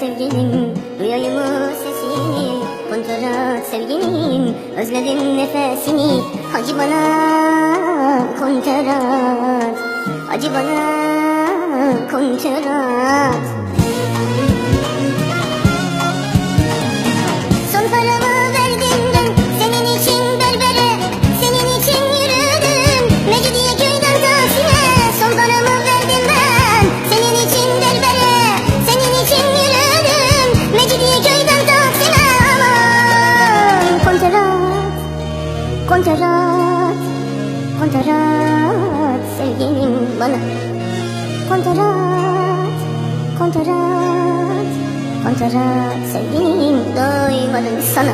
sevgilim Duyayım mı sesini. Kontrat sevgilim Özledim nefesini. Acı bana kontrat Acı bana kontrat Son Kontrat Kontrat sevgilim bana. Kontrat Kontrat Kontrat sevgilim doymadım sana.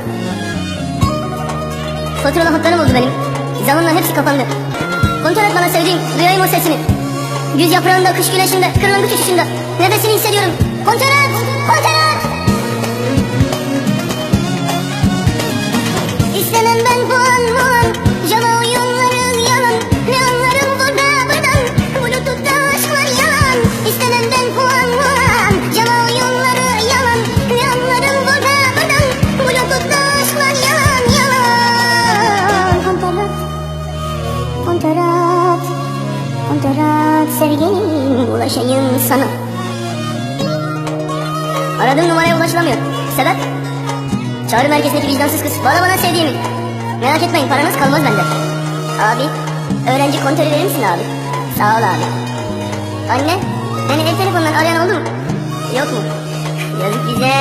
Faturalı hatlarım oldu benim. Zamanla hepsi kapandı. Kontrat bana sevdiğim duyayım o sesini. Güz yaprağında kış güneşinde kırlangıç uçuşunda Nefesini hissediyorum. Kontrat Kontrat İstemem Kontarat Kontarat sevgilim ulaşayım sana Aradığım numaraya ulaşılamıyor Sebep? Çağrı merkezindeki vicdansız kız Bana bana sevdiğimi Merak etmeyin paranız kalmaz bende Abi öğrenci kontörü verir misin abi? Sağ ol abi Anne beni ev telefonundan arayan oldu mu? Yok mu? Yazık bize